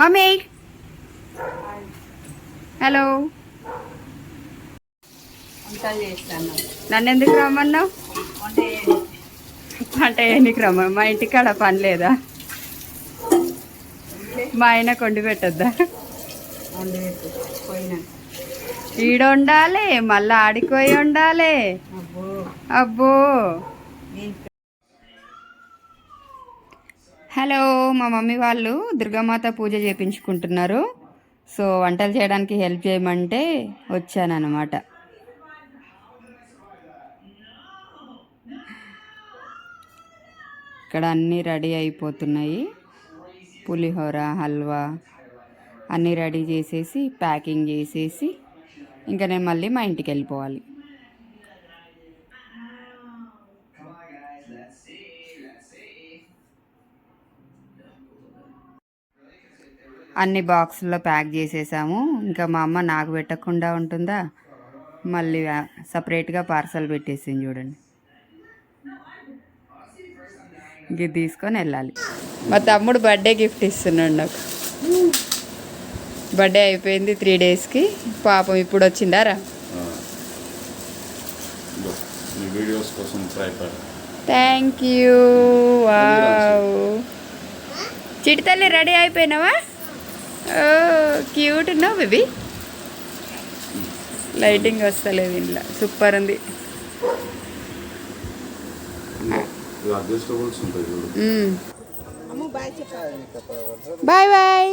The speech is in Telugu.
మమ్మీ. హలో నన్ను ఎందుకు రమ్మన్నావు. పంట ఎన్నికి రమ్మ. మా ఇంటికాడ పని లేదా? మా ఆయన కొండి పెట్టద్దా? ఈడ ఉండాలి మళ్ళీ ఆడిపోయి ఉండాలి. అబ్బో. హలో మా మమ్మీ వాళ్ళు దుర్గామాత పూజ చేపించుకుంటున్నారు. సో వంటలు చేయడానికి హెల్ప్ చేయమంటే వచ్చానన్నమాట. ఇక్కడ అన్నీ రెడీ అయిపోతున్నాయి. పులిహోర హల్వా అన్నీ రెడీ చేసేసి ప్యాకింగ్ చేసేసి ఇంకా నేను మళ్ళీ మా ఇంటికి వెళ్ళిపోవాలి. అన్ని బాక్సుల్లో ప్యాక్ చేసేసాము. ఇంకా మా అమ్మ నాకు పెట్టకుండా ఉంటుందా? మళ్ళీ సపరేట్గా పార్సల్ పెట్టేసింది చూడండి. ఇది తీసుకొని వెళ్ళాలి. మా తమ్ముడు బర్త్డే గిఫ్ట్ ఇస్తున్నాడు నాకు. బర్త్డే అయిపోయింది త్రీ డేస్కి. పాపం ఇప్పుడు వచ్చిందారా వీడియోస్ కోసం థ్యాంక్ యూ. వావ్. చిటి తల్లి రెడీ అయిపోయినావా? క్యూట్ ఉన్నావు బేబీ లైటింగ్ వస్తలేదు ఇంట్లో. సూపర్ ఉంది. Bye bye